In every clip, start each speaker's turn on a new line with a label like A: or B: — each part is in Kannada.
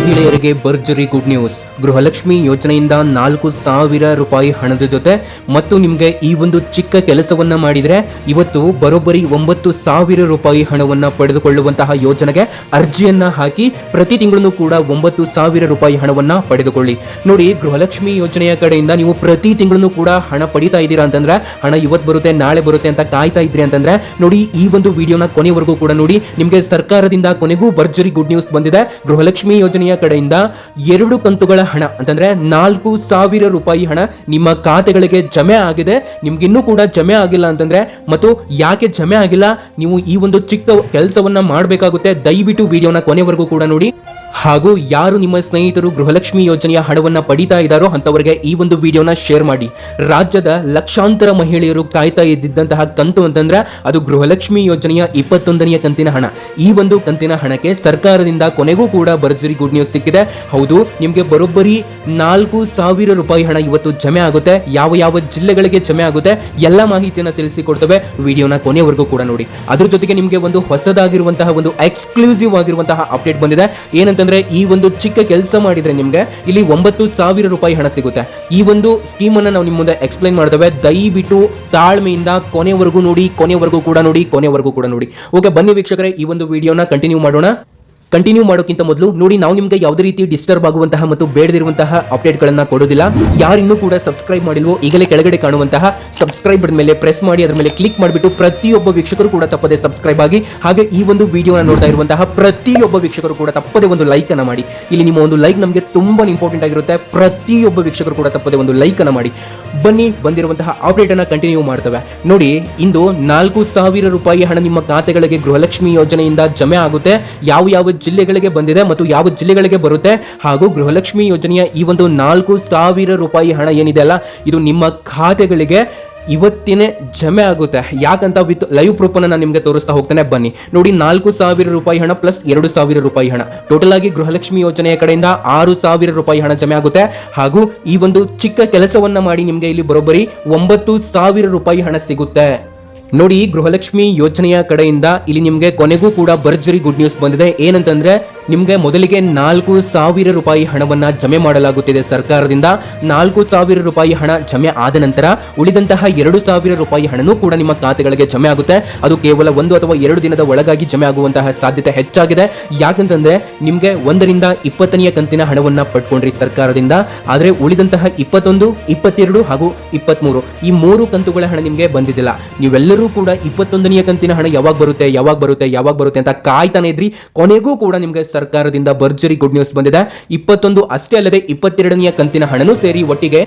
A: ಮಹಿಳೆಯರಿಗೆ ಭರ್ಜರಿ ಗುಡ್ ನ್ಯೂಸ್. ಗೃಹಲಕ್ಷ್ಮಿ ಯೋಜನೆಯಿಂದ ನಾಲ್ಕು ಸಾವಿರ ರೂಪಾಯಿ ಹಣದ ಜೊತೆ ಮತ್ತು ನಿಮಗೆ ಈ ಒಂದು ಚಿಕ್ಕ ಕೆಲಸವನ್ನ ಮಾಡಿದರೆ ಇವತ್ತು ಬರೋಬ್ಬರಿ ಒಂಬತ್ತು ಸಾವಿರ ರೂಪಾಯಿ ಹಣವನ್ನ ಪಡೆದುಕೊಳ್ಳುವಂತಹ ಯೋಜನೆಗೆ ಅರ್ಜಿಯನ್ನ ಹಾಕಿ ಪ್ರತಿ ತಿಂಗಳು ಕೂಡ ಒಂಬತ್ತು ಸಾವಿರ ರೂಪಾಯಿ ಹಣವನ್ನ ಪಡೆದುಕೊಳ್ಳಿ. ನೋಡಿ, ಗೃಹಲಕ್ಷ್ಮಿ ಯೋಜನೆಯ ಕಡೆಯಿಂದ ನೀವು ಪ್ರತಿ ತಿಂಗಳು ಕೂಡ ಹಣ ಪಡಿತಾ ಇದ್ದೀರಾ ಅಂತಂದ್ರೆ, ಹಣ ಇವತ್ತು ಬರುತ್ತೆ, ನಾಳೆ ಬರುತ್ತೆ ಅಂತ ಕಾಯ್ತಾ ಇದ್ರಿ ಅಂತಂದ್ರೆ, ನೋಡಿ, ಈ ಒಂದು ವಿಡಿಯೋನ ಕೊನೆವರೆಗೂ ಕೂಡ ನೋಡಿ, ನಿಮಗೆ ಸರ್ಕಾರದಿಂದ ಕೊನೆಗೂ ಭರ್ಜರಿ ಗುಡ್ ನ್ಯೂಸ್ ಬಂದಿದೆ. ಗೃಹಲಕ್ಷ್ಮಿ ಯೋಜನೆಯ ಕಡೆಯಿಂದ ಎರಡು ಕಂತುಗಳ ಹಣ. ಅಂತಂದ್ರೆ ನಾಲ್ಕು ಸಾವಿರ ರೂಪಾಯಿ ಹಣ ನಿಮ್ಮ ಖಾತೆಗಳಿಗೆ ಜಮೆ ಆಗಿದೆ, ನಿಮ್ಗಿನ್ನೂ ಕೂಡ ಜಮೆ ಆಗಿಲ್ಲ ಅಂತಂದ್ರೆ, ಮತ್ತು ಯಾಕೆ ಜಮೆ ಆಗಿಲ್ಲ? ನೀವು ಈ ಒಂದು ಚಿಕ್ಕ ಕೆಲಸವನ್ನ ಮಾಡಬೇಕಾಗುತ್ತೆ. ದಯವಿಟ್ಟು ವಿಡಿಯೋನ ಕೊನೆವರೆಗೂ ಕೂಡ ನೋಡಿ. ಹಾಗೂ ಯಾರು ನಿಮ್ಮ ಸ್ನೇಹಿತರು ಗೃಹಲಕ್ಷ್ಮಿ ಯೋಜನೆಯ ಹಣವನ್ನು ಪಡಿತಾ ಇದ್ದಾರೋ ಅಂತವರಿಗೆ ಈ ಒಂದು ವಿಡಿಯೋನ ಶೇರ್ ಮಾಡಿ. ರಾಜ್ಯದ ಲಕ್ಷಾಂತರ ಮಹಿಳೆಯರು ಕಾಯ್ತಾ ಇದ್ದಿದ್ದಂತಹ ಕಂತು ಅಂತಂದ್ರೆ ಅದು ಗೃಹಲಕ್ಷ್ಮಿ ಯೋಜನೆಯ ಇಪ್ಪತ್ತೊಂದನೆಯ ಕಂತಿನ ಹಣ. ಈ ಒಂದು ಕಂತಿನ ಹಣಕ್ಕೆ ಸರ್ಕಾರದಿಂದ ಕೊನೆಗೂ ಕೂಡ ಭರ್ಜರಿ ಗುಡ್ ನ್ಯೂಸ್ ಸಿಕ್ಕಿದೆ. ಹೌದು, ನಿಮಗೆ ಬರೋಬ್ಬರಿ ನಾಲ್ಕು ಸಾವಿರ ರೂಪಾಯಿ ಹಣ ಇವತ್ತು ಜಮೆ ಆಗುತ್ತೆ. ಯಾವ ಯಾವ ಜಿಲ್ಲೆಗಳಿಗೆ ಜಮೆ ಆಗುತ್ತೆ ಎಲ್ಲ ಮಾಹಿತಿಯನ್ನು ತಿಳಿಸಿಕೊಡ್ತವೆ. ವಿಡಿಯೋನ ಕೊನೆವರೆಗೂ ಕೂಡ ನೋಡಿ. ಅದ್ರ ಜೊತೆಗೆ ನಿಮಗೆ ಒಂದು ಹೊಸದಾಗಿರುವಂತಹ, ಒಂದು ಎಕ್ಸ್ಕ್ಲೂಸಿವ್ ಆಗಿರುವಂತಹ ಅಪ್ಡೇಟ್ ಬಂದಿದೆ. ಏನಂತಂದ್ರೆ ಈ ಒಂದು ಚಿಕ್ಕ ಕೆಲಸ ಮಾಡಿದ್ರೆ ನಿಮ್ಗೆ ಇಲ್ಲಿ ಒಂಬತ್ತು ಸಾವಿರ ರೂಪಾಯಿ ಹಣ ಸಿಗುತ್ತೆ. ಈ ಒಂದು ಸ್ಕೀಮ್ ಅನ್ನ ನಾವು ನಿಮ್ಮ ಮುಂದೆ ಎಕ್ಸ್ಪ್ಲೈನ್ ಮಾಡ್ತೇವೆ. ದಯವಿಟ್ಟು ತಾಳ್ಮೆಯಿಂದ ಕೊನೆವರೆಗೂ ನೋಡಿ, ಕೊನೆವರೆಗೂ ಕೂಡ ನೋಡಿ, ಕೊನೆವರೆಗೂ ಕೂಡ ನೋಡಿ. ಓಕೆ ಬನ್ನಿ ವೀಕ್ಷಕರೇ, ಈ ಒಂದು ವಿಡಿಯೋನ ಕಂಟಿನ್ಯೂ ಮಾಡೋಣ. ಕಂಟಿನ್ಯೂ ಮಾಡೋಕ್ಕಿಂತ ಮೊದಲು ನೋಡಿ, ನಾವು ನಿಮಗೆ ಯಾವುದೇ ರೀತಿ ಡಿಸ್ಟರ್ಬ್ ಆಗುವಂತಹ ಮತ್ತು ಬೇಡದಿರುವಂತಹ ಅಪ್ಡೇಟ್ಗಳನ್ನ ಕೊಡೋದಿಲ್ಲ. ಯಾರಿನ್ನೂ ಕೂಡ ಸಬ್ಸ್ಕ್ರೈಬ್ ಮಾಡಿಲ್ವೋ, ಈಗಲೇ ಕೆಳಗಡೆ ಕಾಣುವಂತಹ ಸಬ್ಸ್ಕ್ರೈಬ್ ಮೇಲೆ ಪ್ರೆಸ್ ಮಾಡಿ, ಅದರ ಮೇಲೆ ಕ್ಲಿಕ್ ಮಾಡಿಬಿಟ್ಟು ಪ್ರತಿಯೊಬ್ಬ ವೀಕ್ಷಕರು ಕೂಡ ತಪ್ಪದೆ ಸಬ್ಸ್ಕ್ರೈಬ್ ಆಗಿ, ಹಾಗೆ ಈ ಒಂದು ವಿಡಿಯೋನ ನೋಡ್ತಾ ಇರುವಂತಹ ಪ್ರತಿಯೊಬ್ಬ ವೀಕ್ಷಕರು ಕೂಡ ತಪ್ಪದೆ ಒಂದು ಲೈಕ್ ಅನ್ನ ಮಾಡಿ. ಇಲ್ಲಿ ನಿಮ್ಮ ಒಂದು ಲೈಕ್ ನಮಗೆ ತುಂಬಾ ಇಂಪಾರ್ಟೆಂಟ್ ಆಗಿರುತ್ತೆ. ಪ್ರತಿಯೊಬ್ಬ ವೀಕ್ಷಕರು ಕೂಡ ತಪ್ಪದೆ ಒಂದು ಲೈಕ್ ಅನ್ನ ಮಾಡಿ. ಬನ್ನಿ, ಬಂದಿರುವಂತಹ ಅಪ್ಡೇಟ್ ಅನ್ನು ಕಂಟಿನ್ಯೂ ಮಾಡ್ತವೆ. ನೋಡಿ, ಇಂದು ನಾಲ್ಕು ಸಾವಿರ ರೂಪಾಯಿ ಹಣ ನಿಮ್ಮ ಖಾತೆಗಳಿಗೆ ಗೃಹಲಕ್ಷ್ಮಿ ಯೋಜನೆಯಿಂದ ಜಮೆ ಆಗುತ್ತೆ. ಯಾವ ಯಾವ ಜಿಲ್ಲೆಗಳಿಗೆ ಬಂದಿದೆ ಮತ್ತು ಯಾವ ಜಿಲ್ಲೆಗಳಿಗೆ ಬರುತ್ತೆ? ಹಾಗೂ ಗೃಹಲಕ್ಷ್ಮಿ ಯೋಜನೆಯ ಈ ಒಂದು ನಾಲ್ಕು ಸಾವಿರ ರೂಪಾಯಿ ಹಣ ಏನಿದೆ ಅಲ್ಲ, ಇದು ನಿಮ್ಮ ಖಾತೆಗಳಿಗೆ ಇವತ್ತಿನೇ ಜಮೆ ಆಗುತ್ತೆ. ಯಾಕಂತ ವಿತ್ ಲೈವ್ ಪ್ರೂಫ್ ಅನ್ನ ನಾನು ನಿಮಗೆ ತೋರಿಸ್ತಾ ಹೋಗ್ತೇನೆ. ಬನ್ನಿ. ನೋಡಿ, ನಾಲ್ಕು ಸಾವಿರ ರೂಪಾಯಿ ಹಣ ಪ್ಲಸ್ ಎರಡು ಸಾವಿರ ರೂಪಾಯಿ ಹಣ. ಟೋಟಲ್ ಆಗಿ ಗೃಹಲಕ್ಷ್ಮಿ ಯೋಜನೆಯ ಕಡೆಯಿಂದ ಆರು ಸಾವಿರ ರೂಪಾಯಿ ಹಣ ಜಮೆ ಆಗುತ್ತೆ. ಹಾಗೂ ಈ ಒಂದು ಚಿಕ್ಕ ಕೆಲಸವನ್ನ ಮಾಡಿ ನಿಮಗೆ ಇಲ್ಲಿ ಬರೋಬ್ಬರಿ ಒಂಬತ್ತು ಸಾವಿರ ರೂಪಾಯಿ ಹಣ ಸಿಗುತ್ತೆ. ನೋಡಿ ಗೃಹಲಕ್ಷ್ಮಿ ಯೋಜನೆಯ ಕಡೆಯಿಂದ ಇಲ್ಲಿ ನಿಮಗೆ ಕೊನೆಗೂ ಕೂಡ ಭರ್ಜರಿ ಗುಡ್ ನ್ಯೂಸ್ ಬಂದಿದೆ. ಏನಂತಂದ್ರೆ ನಿಮಗೆ ಮೊದಲಿಗೆ ನಾಲ್ಕು ಸಾವಿರ ರೂಪಾಯಿ ಹಣವನ್ನು ಜಮೆ ಮಾಡಲಾಗುತ್ತಿದೆ ಸರ್ಕಾರದಿಂದ. ನಾಲ್ಕು ಸಾವಿರ ರೂಪಾಯಿ ಹಣ ಜಮೆ ಆದ ನಂತರ ಉಳಿದಂತಹ ಎರಡು ಸಾವಿರ ರೂಪಾಯಿ ಹಣನೂ ಕೂಡ ನಿಮ್ಮ ಖಾತೆಗಳಿಗೆ ಜಮೆ ಆಗುತ್ತೆ. ಅದು ಕೇವಲ ಒಂದು ಅಥವಾ ಎರಡು ದಿನದ ಒಳಗಾಗಿ ಜಮೆ ಆಗುವಂತಹ ಸಾಧ್ಯತೆ ಹೆಚ್ಚಾಗಿದೆ. ಯಾಕಂತಂದ್ರೆ ನಿಮಗೆ ಒಂದರಿಂದ ಇಪ್ಪತ್ತನೆಯ ಕಂತಿನ ಹಣವನ್ನು ಪಡ್ಕೊಂಡ್ರಿ ಸರ್ಕಾರದಿಂದ. ಆದರೆ ಉಳಿದಂತಹ ಇಪ್ಪತ್ತೊಂದು, ಇಪ್ಪತ್ತೆರಡು ಹಾಗೂ ಇಪ್ಪತ್ಮೂರು ಈ ಮೂರು ಕಂತುಗಳ ಹಣ ನಿಮಗೆ ಬಂದಿದ್ದಿಲ್ಲ. ನೀವೆಲ್ಲರೂ ಕೂಡ ಇಪ್ಪತ್ತೊಂದನೆಯ ಕಂತಿನ ಹಣ ಯಾವಾಗ ಬರುತ್ತೆ ಯಾವಾಗ ಬರುತ್ತೆ ಯಾವಾಗ ಬರುತ್ತೆ ಅಂತ ಕಾಯ್ತಾನೆ ಇದ್ರಿ. ಕೊನೆಗೂ ಕೂಡ ನಿಮಗೆ ಸರ್ಕಾರದಿಂದ ಭರ್ಜರಿ ಗುಡ್ ನ್ಯೂಸ್ ಬಂದಿದೆ. ಇಪ್ಪತ್ತೊಂದು ಅಷ್ಟೇ ಅಲ್ಲದೆ ಇಪ್ಪತ್ತೆರಡನೆಯ ಕಂತಿನ ಹಣನೂ ಸೇರಿ ಒಟ್ಟಿಗೆ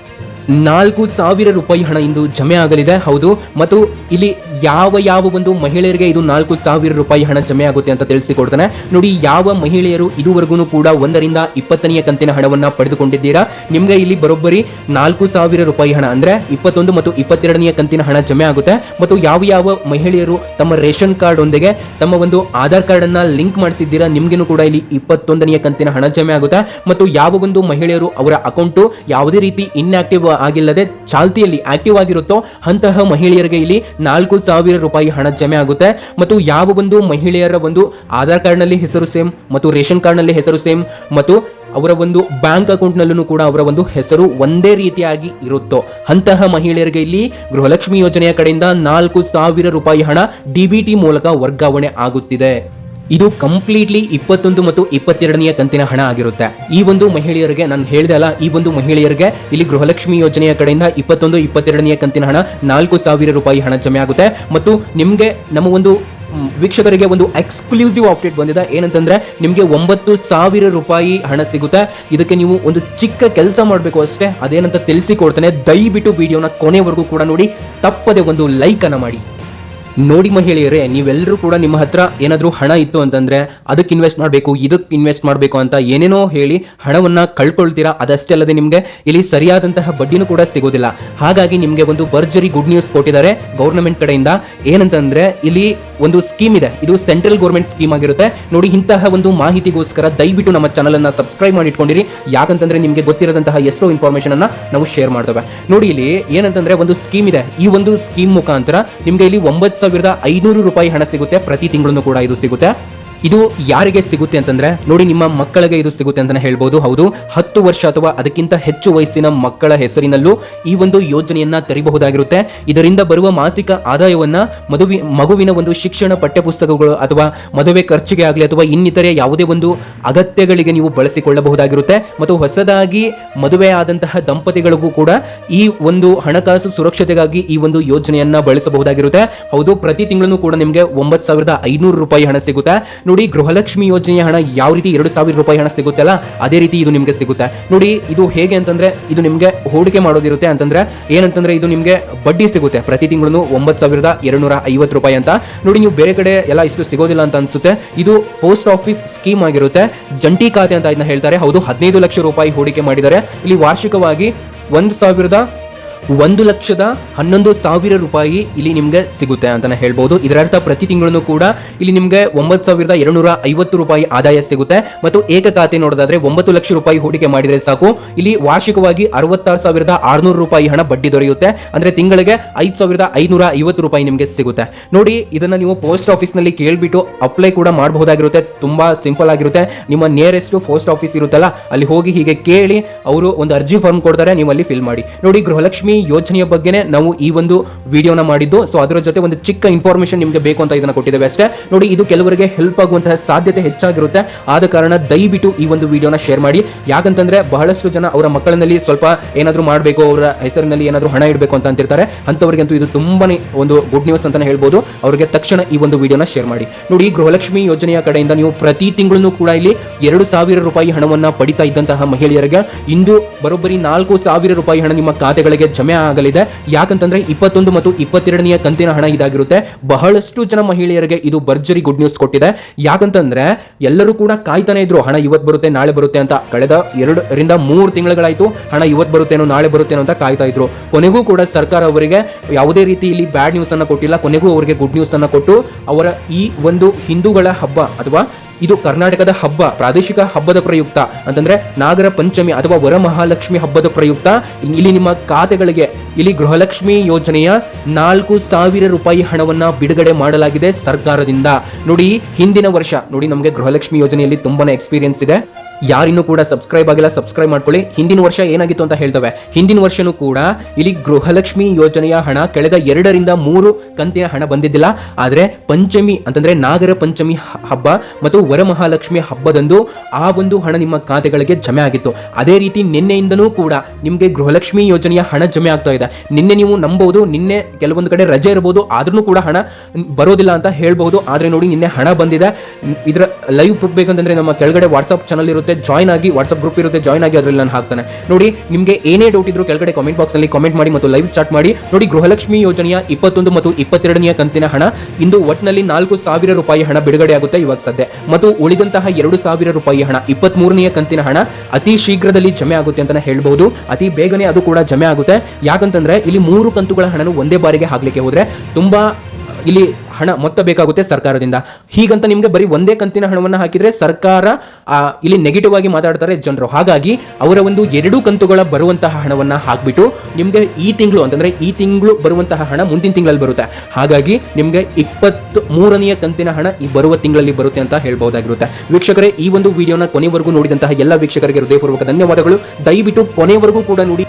A: ನಾಲ್ಕು ಸಾವಿರ ರೂಪಾಯಿ ಹಣ ಇಂದು ಜಮೆ ಆಗಲಿದೆ. ಹೌದು. ಮತ್ತು ಇಲ್ಲಿ ಯಾವ ಯಾವ ಒಂದು ಮಹಿಳೆಯರಿಗೆ ಇದು ನಾಲ್ಕು ಸಾವಿರ ರೂಪಾಯಿ ಹಣ ಜಮೆ ಆಗುತ್ತೆ ಅಂತ ತಿಳಿಸಿಕೊಡ್ತಾನೆ. ನೋಡಿ, ಯಾವ ಮಹಿಳೆಯರು ಇದುವರೆಗೂ ಕೂಡ ಒಂದರಿಂದ ಇಪ್ಪತ್ತನೆಯ ಕಂತಿನ ಹಣವನ್ನ ಪಡೆದುಕೊಂಡಿದ್ದೀರಾ? ನಿಮ್ಗೆ ಇಲ್ಲಿ ಬರೋಬ್ಬರಿ ನಾಲ್ಕು ಸಾವಿರ ರೂಪಾಯಿ ಹಣ, ಅಂದ್ರೆ ಇಪ್ಪತ್ತೊಂದು ಮತ್ತು ಇಪ್ಪತ್ತೆರಡನೆಯ ಕಂತಿನ ಹಣ ಜಮೆ ಆಗುತ್ತೆ. ಮತ್ತು ಯಾವ ಯಾವ ಮಹಿಳೆಯರು ತಮ್ಮ ರೇಷನ್ ಕಾರ್ಡ್ ಒಂದಿಗೆ ತಮ್ಮ ಒಂದು ಆಧಾರ್ ಕಾರ್ಡ್ ಅನ್ನ ಲಿಂಕ್ ಮಾಡಿಸಿದ್ದೀರಾ, ನಿಮ್ಗೇನು ಕೂಡ ಇಲ್ಲಿ ಇಪ್ಪತ್ತೊಂದನೆಯ ಕಂತಿನ ಹಣ ಜಮೆ ಆಗುತ್ತೆ. ಮತ್ತು ಯಾವ ಒಂದು ಮಹಿಳೆಯರು ಅವರ ಅಕೌಂಟ್ ಯಾವುದೇ ರೀತಿ ಇನ್ಆಕ್ಟಿವ್ ಆಗಿಲ್ಲದೆ ಚಾಲ್ತಿಯಲ್ಲಿ ಆಕ್ಟಿವ್ ಆಗಿರುತ್ತೋ, ಅಂತಹ ಮಹಿಳೆಯರಿಗೆ ಇಲ್ಲಿ ನಾಲ್ಕು ರೂಪಾಯಿ ಹಣ ಜಮೆ ಆಗುತ್ತೆ. ಮತ್ತು ಯಾವ ಒಂದು ಮಹಿಳೆಯರ ಒಂದು ಆಧಾರ್ ಕಾರ್ಡ್ನಲ್ಲಿ ಹೆಸರು ಸೇಮ್, ಮತ್ತು ರೇಷನ್ ಕಾರ್ಡ್ನಲ್ಲಿ ಹೆಸರು ಸೇಮ್, ಮತ್ತು ಅವರ ಒಂದು ಬ್ಯಾಂಕ್ ಅಕೌಂಟ್ನಲ್ಲೂ ಕೂಡ ಅವರ ಒಂದು ಹೆಸರು ಒಂದೇ ರೀತಿಯಾಗಿ ಇರುತ್ತೋ. ಅಂತಹ ಮಹಿಳೆಯರಿಗೆ ಇಲ್ಲಿ ಗೃಹಲಕ್ಷ್ಮಿ ಯೋಜನೆಯ ಕಡೆಯಿಂದ ನಾಲ್ಕು ಸಾವಿರ ರೂಪಾಯಿ ಹಣ ಡಿಬಿಟಿ ಮೂಲಕ ವರ್ಗಾವಣೆ ಆಗುತ್ತಿದೆ. ಇದು ಕಂಪ್ಲೀಟ್ಲಿ ಇಪ್ಪತ್ತೊಂದು ಮತ್ತು ಇಪ್ಪತ್ತೆರಡನೆಯ ಕಂತಿನ ಹಣ ಆಗಿರುತ್ತೆ. ಈ ಒಂದು ಮಹಿಳೆಯರಿಗೆ, ನಾನು ಹೇಳಿದೆ ಅಲ್ಲ, ಈ ಒಂದು ಮಹಿಳೆಯರಿಗೆ ಇಲ್ಲಿ ಗೃಹಲಕ್ಷ್ಮಿ ಯೋಜನೆಯ ಕಡೆಯಿಂದ ಇಪ್ಪತ್ತೊಂದು, ಇಪ್ಪತ್ತೆರಡನೆಯ ಕಂತಿನ ಹಣ ನಾಲ್ಕು ಸಾವಿರ ರೂಪಾಯಿ ಹಣ ಜಮೆ ಆಗುತ್ತೆ. ಮತ್ತು ನಿಮಗೆ ನಮ್ಮ ಒಂದು ವೀಕ್ಷಕರಿಗೆ ಒಂದು ಎಕ್ಸ್ಕ್ಲೂಸಿವ್ ಅಪ್ಡೇಟ್ ಬಂದಿದೆ. ಏನಂತಂದ್ರೆ ನಿಮಗೆ ಒಂಬತ್ತು ಸಾವಿರ ರೂಪಾಯಿ ಹಣ ಸಿಗುತ್ತೆ. ಇದಕ್ಕೆ ನೀವು ಒಂದು ಚಿಕ್ಕ ಕೆಲಸ ಮಾಡಬೇಕು ಅಷ್ಟೇ. ಅದೇನಂತ ತಿಳಿಸಿಕೊಡ್ತೇನೆ ದಯವಿಟ್ಟು ವಿಡಿಯೋನ ಕೊನೆವರೆಗೂ ಕೂಡ ನೋಡಿ. ತಪ್ಪದೆ ಒಂದು ಲೈಕ್ ಅನ್ನ ಮಾಡಿ. ನೋಡಿ ಮಹಿಳೆಯರೇ ನೀವೆಲ್ಲರೂ ಕೂಡ ನಿಮ್ಮ ಹತ್ರ ಏನಾದರೂ ಹಣ ಇತ್ತು ಅಂತಂದ್ರೆ ಅದಕ್ಕೆ ಇನ್ವೆಸ್ಟ್ ಮಾಡಬೇಕು, ಇದಕ್ಕೆ ಇನ್ವೆಸ್ಟ್ ಮಾಡಬೇಕು ಅಂತ ಏನೇನೋ ಹೇಳಿ ಹಣವನ್ನ ಕಳ್ಕೊಳ್ತೀರಾ, ಅದಷ್ಟೇ ಅಲ್ಲದೆ ನಿಮಗೆ ಇಲ್ಲಿ ಸರಿಯಾದಂತಹ ಬಡ್ಡಿನೂ ಕೂಡ ಸಿಗೋದಿಲ್ಲ. ಹಾಗಾಗಿ ನಿಮಗೆ ಒಂದು ಭರ್ಜರಿ ಗುಡ್ ನ್ಯೂಸ್ ಕೊಟ್ಟಿದ್ದಾರೆ ಗೌರ್ಮೆಂಟ್ ಕಡೆಯಿಂದ. ಏನಂತಂದ್ರೆ ಇಲ್ಲಿ ಒಂದು ಸ್ಕೀಮ್ ಇದೆ. ಇದು ಸೆಂಟ್ರಲ್ ಗೌರ್ಮೆಂಟ್ ಸ್ಕೀಮ್ ಆಗಿರುತ್ತೆ. ನೋಡಿ, ಇಂತಹ ಒಂದು ಮಾಹಿತಿಗೋಸ್ಕರ ದಯವಿಟ್ಟು ನಮ್ಮ ಚಾನಲ್ ಅನ್ನ ಸಬ್ಸ್ಕ್ರೈಬ್ ಮಾಡಿ ಇಟ್ಕೊಂಡಿರಿ. ಯಾಕಂತಂದ್ರೆ ನಿಮಗೆ ಗೊತ್ತಿರದಂತಹ ಎಷ್ಟೋ ಇನ್ಫಾರ್ಮೇಶನ್ ಅನ್ನ ನಾವು ಶೇರ್ ಮಾಡ್ತೇವೆ. ನೋಡಿ, ಇಲ್ಲಿ ಏನಂತಂದ್ರೆ ಒಂದು ಸ್ಕೀಮ್ ಇದೆ. ಈ ಒಂದು ಸ್ಕೀಮ್ ಮುಖಾಂತರ ನಿಮಗೆ ಇಲ್ಲಿ ಒಂಬತ್ತು ಸಾವಿರದ ಐನೂರು ರೂಪಾಯಿ ಹಣ ಸಿಗುತ್ತೆ. ಪ್ರತಿ ತಿಂಗಳು ಕೂಡ ಇದು ಸಿಗುತ್ತೆ. ಇದು ಯಾರಿಗೆ ಸಿಗುತ್ತೆ ಅಂತಂದ್ರೆ, ನೋಡಿ ನಿಮ್ಮ ಮಕ್ಕಳಿಗೆ ಇದು ಸಿಗುತ್ತೆ ಅಂತಾನೆ ಹೇಳ್ಬೋದು. ಹೌದು, ಹತ್ತು ವರ್ಷ ಅಥವಾ ಅದಕ್ಕಿಂತ ಹೆಚ್ಚು ವಯಸ್ಸಿನ ಮಕ್ಕಳ ಹೆಸರಿನಲ್ಲೂ ಈ ಒಂದು ಯೋಜನೆಯನ್ನ ತೆರಿಬಹುದಾಗಿರುತ್ತೆ. ಇದರಿಂದ ಬರುವ ಮಾಸಿಕ ಆದಾಯವನ್ನ ಮದುವೆ, ಮಗುವಿನ ಒಂದು ಶಿಕ್ಷಣ ಪಠ್ಯಪುಸ್ತಕಗಳು ಅಥವಾ ಮದುವೆ ಖರ್ಚಿಗೆ ಆಗಲಿ ಅಥವಾ ಇನ್ನಿತರೆ ಯಾವುದೇ ಒಂದು ಅಗತ್ಯಗಳಿಗೆ ನೀವು ಬಳಸಿಕೊಳ್ಳಬಹುದಾಗಿರುತ್ತೆ. ಮತ್ತು ಹೊಸದಾಗಿ ಮದುವೆ ಆದಂತಹ ದಂಪತಿಗಳಿಗೂ ಕೂಡ ಈ ಒಂದು ಹಣಕಾಸು ಸುರಕ್ಷತೆಗಾಗಿ ಈ ಒಂದು ಯೋಜನೆಯನ್ನ ಬಳಸಬಹುದಾಗಿರುತ್ತೆ. ಹೌದು, ಪ್ರತಿ ತಿಂಗಳು ಕೂಡ ನಿಮಗೆ ಒಂಬತ್ತು ಸಾವಿರದ ಐನೂರು ರೂಪಾಯಿ ಹಣ ಸಿಗುತ್ತೆ. ನೋಡಿ ಗೃಹಲಕ್ಷ್ಮಿ ಯೋಜನೆಯ ಹಣ ಯಾವ ರೀತಿ ಎರಡು ಸಾವಿರ ರೂಪಾಯಿ ಹಣ ಸಿಗುತ್ತಲ್ಲ, ಅದೇ ರೀತಿ ಇದು ನಿಮಗೆ ಸಿಗುತ್ತೆ. ನೋಡಿ, ಇದು ಹೇಗೆ ಅಂತಂದ್ರೆ, ಇದು ನಿಮಗೆ ಹೂಡಿಕೆ ಮಾಡೋದಿರುತ್ತೆ ಅಂತಂದ್ರೆ, ಏನಂತಂದ್ರೆ ಇದು ನಿಮಗೆ ಬಡ್ಡಿ ಸಿಗುತ್ತೆ. ಪ್ರತಿ ತಿಂಗಳು ಒಂಬತ್ತು ಸಾವಿರದ ಎರಡ್ನೂರ ಐವತ್ತು ರೂಪಾಯಿ ಅಂತ. ನೋಡಿ, ನೀವು ಬೇರೆ ಕಡೆ ಎಲ್ಲ ಇಷ್ಟು ಸಿಗೋದಿಲ್ಲ ಅಂತ ಅನ್ಸುತ್ತೆ. ಇದು ಪೋಸ್ಟ್ ಆಫೀಸ್ ಸ್ಕೀಮ್ ಆಗಿರುತ್ತೆ. ಜಂಟಿ ಖಾತೆ ಅಂತ ಇದನ್ನ ಹೇಳ್ತಾರೆ. ಹೌದು, ಹದಿನೈದು ಲಕ್ಷ ರೂಪಾಯಿ ಹೂಡಿಕೆ ಮಾಡಿದ್ದಾರೆ. ಇಲ್ಲಿ ವಾರ್ಷಿಕವಾಗಿ ಒಂದು ಸಾವಿರದ ಒಂದು ಲಕ್ಷದ ಹನ್ನೊಂದು ಸಾವಿರ ರೂಪಾಯಿ ಇಲ್ಲಿ ನಿಮಗೆ ಸಿಗುತ್ತೆ ಅಂತಾನೆ ಹೇಳ್ಬೋದು. ಇದರರ್ಥ ಪ್ರತಿ ತಿಂಗಳು ಕೂಡ ಇಲ್ಲಿ ನಿಮಗೆ ಒಂಬತ್ತು ಸಾವಿರದ ಎರಡುನೂರ ಐವತ್ತು ರೂಪಾಯಿ ಆದಾಯ ಸಿಗುತ್ತೆ. ಮತ್ತು ಏಕ ಖಾತೆ ನೋಡೋದಾದ್ರೆ ಒಂಬತ್ತು ಲಕ್ಷ ರೂಪಾಯಿ ಹೂಡಿಕೆ ಮಾಡಿದ್ರೆ ಸಾಕು. ಇಲ್ಲಿ ವಾರ್ಷಿಕವಾಗಿ ಅರವತ್ತಾರು ಸಾವಿರದ ಆರುನೂರು ರೂಪಾಯಿ ಹಣ ಬಡ್ಡಿ ದೊರೆಯುತ್ತೆ. ಅಂದ್ರೆ ತಿಂಗಳಿಗೆ ಐದು ಸಾವಿರದ ಐನೂರ ಐವತ್ತು ರೂಪಾಯಿ ನಿಮಗೆ ಸಿಗುತ್ತೆ. ನೋಡಿ, ಇದನ್ನ ನೀವು ಪೋಸ್ಟ್ ಆಫೀಸ್ನಲ್ಲಿ ಕೇಳ್ಬಿಟ್ಟು ಅಪ್ಲೈ ಕೂಡ ಮಾಡಬಹುದಾಗಿರುತ್ತೆ. ತುಂಬಾ ಸಿಂಪಲ್ ಆಗಿರುತ್ತೆ. ನಿಮ್ಮ ನಿಯರೆಸ್ಟ್ ಪೋಸ್ಟ್ ಆಫೀಸ್ ಇರುತ್ತಲ್ಲ, ಅಲ್ಲಿ ಹೋಗಿ ಹೀಗೆ ಕೇಳಿ ಅವರು ಒಂದು ಅರ್ಜಿ ಫಾರ್ಮ್ ಕೊಡ್ತಾರೆ ನೀವು ಅಲ್ಲಿ ಫಿಲ್ ಮಾಡಿ. ನೋಡಿ, ಗೃಹಲಕ್ಷ್ಮಿ ಯೋಜನೆಯ ಬಗ್ಗೆನೇ ನಾವು ಈ ಒಂದು ವಿಡಿಯೋನ ಮಾಡಿದ್ದು. ಸೊ ಅದರ ಜೊತೆ ಒಂದು ಚಿಕ್ಕ ಇನ್ಫಾರ್ಮೇಶನ್ ನಿಮಗೆ ಬೇಕು ಅಂತ ಇದನ್ನ ಕೊಟ್ಟಿದ್ದೇವೆ ಅಷ್ಟೇ. ನೋಡಿ, ಇದು ಕೆಲವರಿಗೆ ಹೆಲ್ಪ್ ಆಗುವಂತಹ ಸಾಧ್ಯತೆ ಹೆಚ್ಚಾಗಿರುತ್ತೆ. ಆದ ಕಾರಣ ದಯವಿಟ್ಟು ಈ ಒಂದು ವಿಡಿಯೋನ ಶೇರ್ ಮಾಡಿ. ಯಾಕಂತಂದ್ರೆ ಬಹಳಷ್ಟು ಜನ ಅವರ ಮಕ್ಕಳಲ್ಲಿ ಸ್ವಲ್ಪ ಏನಾದರೂ ಮಾಡಬೇಕು, ಅವರ ಹೆಸರಿನಲ್ಲಿ ಏನಾದರೂ ಹಣ ಇಡಬೇಕು ಅಂತ ಅಂತಿರ್ತಾರೆ. ಅಂತವರಿಗಂತೂ ಇದು ತುಂಬಾನೇ ಒಂದು ಗುಡ್ ನ್ಯೂಸ್ ಅಂತಾನೆ ಹೇಳ್ಬೋದು. ಅವರಿಗೆ ತಕ್ಷಣ ಈ ಒಂದು ವಿಡಿಯೋನ ಶೇರ್ ಮಾಡಿ. ನೋಡಿ, ಗೃಹಲಕ್ಷ್ಮಿ ಯೋಜನೆಯ ಕಡೆಯಿಂದ ನೀವು ಪ್ರತಿ ತಿಂಗಳು ಕೂಡ ಇಲ್ಲಿ ಎರಡು ಸಾವಿರ ರೂಪಾಯಿ ಹಣವನ್ನು ಪಡಿತಾ ಇದ್ದಂತಹ ಮಹಿಳೆಯರಿಗೆ ಇಂದು ಬರೋಬ್ಬರಿ ನಾಲ್ಕು ಸಾವಿರ ರೂಪಾಯಿ ಹಣ ನಿಮ್ಮ ಖಾತೆಗಳಿಗೆ ಆಗಲಿದೆ. ಯಾಕಂತಂದ್ರೆ ಇಪ್ಪತ್ತೊಂದು ಮತ್ತು ಇಪ್ಪತ್ತೆರಡನೆಯ ಕಂತಿನ ಹಣ ಇದಾಗಿರುತ್ತೆ. ಬಹಳಷ್ಟು ಜನ ಮಹಿಳೆಯರಿಗೆ ಇದು ಭರ್ಜರಿ ಗುಡ್ ನ್ಯೂಸ್ ಕೊಟ್ಟಿದೆ. ಯಾಕಂತಂದ್ರೆ ಎಲ್ಲರೂ ಕೂಡ ಕಾಯ್ತಾನೆ ಇದ್ರು, ಹಣ ಇವತ್ತು ಬರುತ್ತೆ, ನಾಳೆ ಬರುತ್ತೆ ಅಂತ. ಕಳೆದ ಎರಡರಿಂದ ಮೂರು ತಿಂಗಳುಗಳಾಯ್ತು ಹಣ ಇವತ್ತು ಬರುತ್ತೇನೋ ನಾಳೆ ಬರುತ್ತೇನೋ ಅಂತ ಕಾಯ್ತಾ ಇದ್ರು. ಕೊನೆಗೂ ಕೂಡ ಸರ್ಕಾರ ಅವರಿಗೆ ಯಾವುದೇ ರೀತಿ ಇಲ್ಲಿ ಬ್ಯಾಡ್ ನ್ಯೂಸ್ ಅನ್ನ ಕೊಟ್ಟಿಲ್ಲ. ಕೊನೆಗೂ ಅವರಿಗೆ ಗುಡ್ ನ್ಯೂಸ್ ಅನ್ನ ಕೊಟ್ಟು ಅವರ ಈ ಒಂದು ಹಿಂದೂಗಳ ಹಬ್ಬ ಅಥವಾ ಇದು ಕರ್ನಾಟಕದ ಹಬ್ಬ, ಪ್ರಾದೇಶಿಕ ಹಬ್ಬದ ಪ್ರಯುಕ್ತ. ಅಂತಂದ್ರೆ ನಾಗರ ಪಂಚಮಿ ಅಥವಾ ವರಮಹಾಲಕ್ಷ್ಮಿ ಹಬ್ಬದ ಪ್ರಯುಕ್ತ. ಇಲ್ಲಿ ನಿಮ್ಮ ಖಾತೆಗಳಿಗೆ ಇಲ್ಲಿ ಗೃಹಲಕ್ಷ್ಮಿ ಯೋಜನೆಯ ನಾಲ್ಕು ಸಾವಿರ ರೂಪಾಯಿ ಹಣವನ್ನ ಬಿಡುಗಡೆ ಮಾಡಲಾಗಿದೆ ಸರ್ಕಾರದಿಂದ. ನೋಡಿ, ಹಿಂದಿನ ವರ್ಷ, ನೋಡಿ ನಮಗೆ ಗೃಹಲಕ್ಷ್ಮಿ ಯೋಜನೆಯಲ್ಲಿ ತುಂಬಾನೇ ಎಕ್ಸ್ಪೀರಿಯನ್ಸ್ ಇದೆ. ಯಾರಿನ್ನೂ ಕೂಡ ಸಬ್ಸ್ಕ್ರೈಬ್ ಆಗಿಲ್ಲ ಸಬ್ಸ್ಕ್ರೈಬ್ ಮಾಡ್ಕೊಳ್ಳಿ. ಹಿಂದಿನ ವರ್ಷ ಏನಾಗಿತ್ತು ಅಂತ ಹೇಳ್ತವೆ. ಹಿಂದಿನ ವರ್ಷನೂ ಕೂಡ ಇಲ್ಲಿ ಗೃಹಲಕ್ಷ್ಮಿ ಯೋಜನೆಯ ಹಣ ಕಳೆದ ಎರಡರಿಂದ ಮೂರು ಕಂತಿನ ಹಣ ಬಂದಿದ್ದಿಲ್ಲ. ಆದರೆ ಪಂಚಮಿ ಅಂತಂದ್ರೆ ನಾಗರ ಪಂಚಮಿ ಹಬ್ಬ ಮತ್ತು ವರಮಹಾಲಕ್ಷ್ಮಿ ಹಬ್ಬದಂದು ಆ ಒಂದು ಹಣ ನಿಮ್ಮ ಖಾತೆಗಳಿಗೆ ಜಮೆ ಆಗಿತ್ತು. ಅದೇ ರೀತಿ ನಿನ್ನೆಯಿಂದನೂ ಕೂಡ ನಿಮಗೆ ಗೃಹಲಕ್ಷ್ಮಿ ಯೋಜನೆಯ ಹಣ ಜಮೆ ಆಗ್ತಾ ಇದೆ. ನಿನ್ನೆ ನೀವು ನಂಬಬಹುದು ನಿನ್ನೆ ಕೆಲವೊಂದು ಕಡೆ ರಜೆ ಇರಬಹುದು ಆದ್ರೂ ಕೂಡ ಹಣ ಬರೋದಿಲ್ಲ ಅಂತ ಹೇಳಬಹುದು. ಆದರೆ ನೋಡಿ ನಿನ್ನೆ ಹಣ ಬಂದಿದೆ. ಇದರ ಲೈವ್ ಪ್ರೂಫ್ ಬೇಕಂತಂದ್ರೆ ನಮ್ಮ ಕೆಳಗಡೆ ವಾಟ್ಸ್ಆಪ್ ಚಾನಲ್ ಇರುತ್ತೆ. ಜಾಯ್ನ್ ಆಗಿ ವಾಟ್ಸಪ್ ಗ್ರೂಪ್ ಇರುತ್ತೆ ಜಾಯ್ನ್ ಆಗಿ ಅದರಲ್ಲಿ ನಾನು ಹಾಕ್ತಾನೆ. ನೋಡಿ, ನಿಮಗೆ ಏನೇ ಡೌಟ್ ಇದ್ರು ಕೆಳಗಡೆ ಕಾಮೆಂಟ್ ಬಾಕ್ಸ್ ಅಲ್ಲಿ ಕಾಮೆಂಟ್ ಮಾಡಿ ಮತ್ತು ಲೈವ್ ಚಾಟ್ ಮಾಡಿ. ನೋಡಿ, ಗೃಹಲಕ್ಷ್ಮಿ ಯೋಜನೆಯ ಇಪ್ಪತ್ತೊಂದು ಮತ್ತು ಇಪ್ಪತ್ತೆರಡನೆಯ ಕಂತಿನ ಹಣ. ಇಂದು ಒಟ್ಟಿನಲ್ಲಿ ನಾಲ್ಕು ಸಾವಿರ ರೂಪಾಯಿ ಹಣ ಬಿಡುಗಡೆ ಆಗುತ್ತೆ ಇವಾಗ ಸದ್ಯ. ಮತ್ತು ಉಳಿದಂತಹ ಎರಡು ಸಾವಿರ ರೂಪಾಯಿ ಹಣ ಇಪ್ಪತ್ತ್ ಮೂರನೆಯ ಕಂತಿನ ಹಣ ಅತಿ ಶೀಘ್ರದಲ್ಲಿ ಜಮೆ ಆಗುತ್ತೆ ಅಂತಾನೆ ಹೇಳ್ಬಹುದು ಅತಿ ಬೇಗನೆ ಅದು ಕೂಡ ಜಮೆ ಆಗುತ್ತೆ. ಯಾಕಂತಂದ್ರೆ, ಇಲ್ಲಿ ಮೂರು ಕಂತುಗಳ ಹಣನು ಒಂದೇ ಬಾರಿಗೆ ಹಾಕ್ಲಿಕ್ಕೆ ಹೋದ್ರೆ ತುಂಬಾ ಇಲ್ಲಿ ಹಣ ಮೊತ್ತ ಬೇಕಾಗುತ್ತೆ ಸರ್ಕಾರದಿಂದ. ಹೀಗಂತ ನಿಮಗೆ ಬರೀ ಒಂದೇ ಕಂತಿನ ಹಣವನ್ನು ಹಾಕಿದ್ರೆ ಸರ್ಕಾರ ಇಲ್ಲಿ ನೆಗೆಟಿವ್ ಆಗಿ ಮಾತಾಡ್ತಾರೆ ಜನರು. ಹಾಗಾಗಿ ಅವರ ಒಂದು ಎರಡು ಕಂತುಗಳ ಬರುವಂತಹ ಹಣವನ್ನು ಹಾಕ್ಬಿಟ್ಟು ನಿಮ್ಗೆ ಈ ತಿಂಗಳು ಅಂತಂದ್ರೆ ಈ ತಿಂಗಳು ಬರುವಂತಹ ಹಣ ಮುಂದಿನ ತಿಂಗಳಲ್ಲಿ ಬರುತ್ತೆ. ಹಾಗಾಗಿ ನಿಮಗೆ ಇಪ್ಪತ್ತು ಮೂರನೆಯ ಕಂತಿನ ಹಣ ಈ ಬರುವ ತಿಂಗಳಲ್ಲಿ ಬರುತ್ತೆ ಅಂತ ಹೇಳ್ಬಹುದಾಗಿರುತ್ತೆ ವೀಕ್ಷಕರೇ, ಈ ಒಂದು ವಿಡಿಯೋನ ಕೊನೆವರೆಗೂ ನೋಡಿದಂತಹ ಎಲ್ಲ ವೀಕ್ಷಕರಿಗೆ ಹೃದಯಪೂರ್ವಕ ಧನ್ಯವಾದಗಳು. ದಯವಿಟ್ಟು ಕೊನೆವರೆಗೂ ಕೂಡ ನೋಡಿ.